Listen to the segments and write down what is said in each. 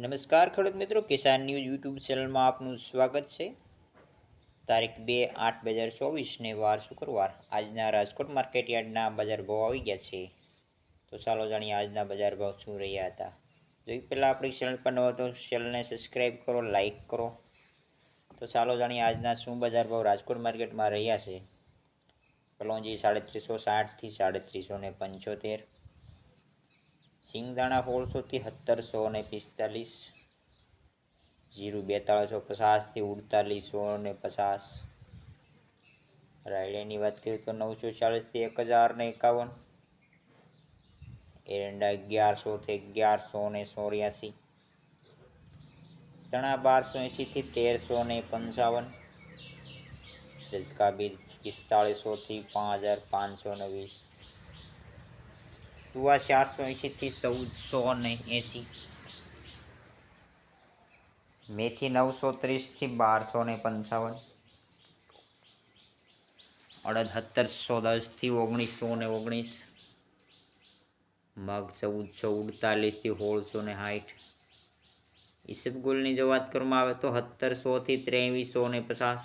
નમસ્કાર ખેડૂત મિત્રો, કિસાન ન્યૂઝ યુટ્યુબ ચેનલમાં આપનું સ્વાગત છે. તારીખ બે આઠ બે હજાર ચોવીસને વાર શુક્રવાર. આજના રાજકોટ માર્કેટ યાર્ડના બજાર ભાવ આવી ગયા છે. તો ચાલો જાણીએ આજના બજાર ભાવ શું રહ્યા હતા. જો એ પહેલાં આપણી ચેનલ પર ન તો ચેનલને સબસ્ક્રાઈબ કરો લાઈક કરો. તો ચાલો જાણીએ આજના શું બજાર ભાવ રાજકોટ માર્કેટમાં રહ્યા છે. કલોંજી સાડત્રીસો સાઠથી સાડત્રીસો ને પંચોતેર. સિંગદાણા સોળસોથી સત્તરસો ને પિસ્તાલીસ, જીરું બેતાળીસો પચાસથી ઉડતાલીસો ને પચાસ. રાયડાની વાત કરીએ તો નવસો ચાલીસથી એક હજાર ને એકાવન. એરંડા અગિયારસોથી અગિયારસો ને ચોર્યાસી. ચણા બારસો એંશીથી તેરસો ને પંચાવન. રજકા બીજ પિસ્તાળીસોથી પાંચ હજાર પાંચસો ને વીસ. તુવા ચારસો એંશીથી ચૌદસો ને એંશી. મેથી નવસો ત્રીસથી બારસો ને પંચાવન. અડદત્તરસો દસથી ઓગણીસો ને ઓગણીસ. મગ ચૌદસો ઉડતાલીસથી સોળસો ને સાઠ. ઈસબગુલની જો વાત કરવામાં આવે તો સત્તરસોથી ત્રેવીસો ને પચાસ.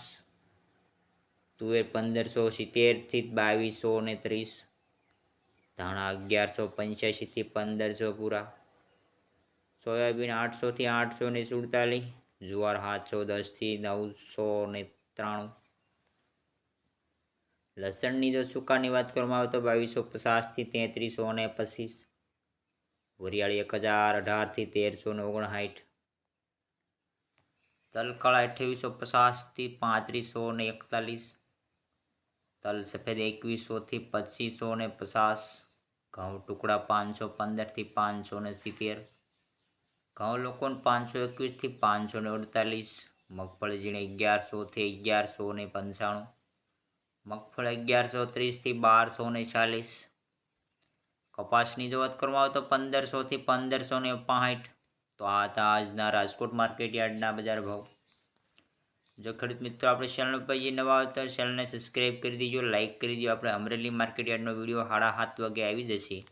તુવેર પંદરસો સિત્તેરથી બાવીસો ને ત્રીસ. ધાણા અગિયારસો પંચ્યાસીથી પંદરસો પૂરા. સોયાબીન આઠસોથી આઠસો ને સુડતાલીસ, જુવાર સાતસો દસથી નવસો ને ત્રાણું. લસણની જો ચૂકાની વાત કરવામાં આવે તો બાવીસો પચાસથી તેત્રીસો ને પચીસ. વરિયાળી એક હજાર અઢારથી તેરસો ને ઓગણસાઠ. તલકળા અઠ્યાવીસો પચાસથી પાંત્રીસો ને એકતાલીસ. તલ સફેદ એકવીસોથી પચીસો ને પચાસ. ઘઉં ટુકડા પાંચસો, પંદરથી પાંચસો ને સિત્તેર. ઘઉં લોકોને પાંચસો એકવીસથી પાંચસો ને અડતાલીસ. મગફળી ઝીણે અગિયારસોથી અગિયારસો ને પંચાણું. મગફળી અગિયારસો ત્રીસથી બારસો ને ચાલીસ. કપાસની જો વાત કરવામાં આવે તો પંદરસોથી પંદરસો ને તો આ હતા આજના રાજકોટ માર્કેટ યાર્ડના બજાર ભાવ. જો ખેડૂત મિત્રો, આપણે ચેનલ પર જે નવા આવતા ચેનલને સબસ્ક્રાઈબ કરી દીજો લાઇક કરી દીજો. આપણે અમરેલી માર્કેટયાર્ડનો વીડિયો સાડા સાત વાગે આવી જશે.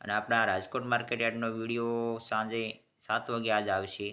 અને આપણા રાજકોટ માર્કેટ યાર્ડનો વીડિયો સાંજે સાત વાગે આજ આવશે.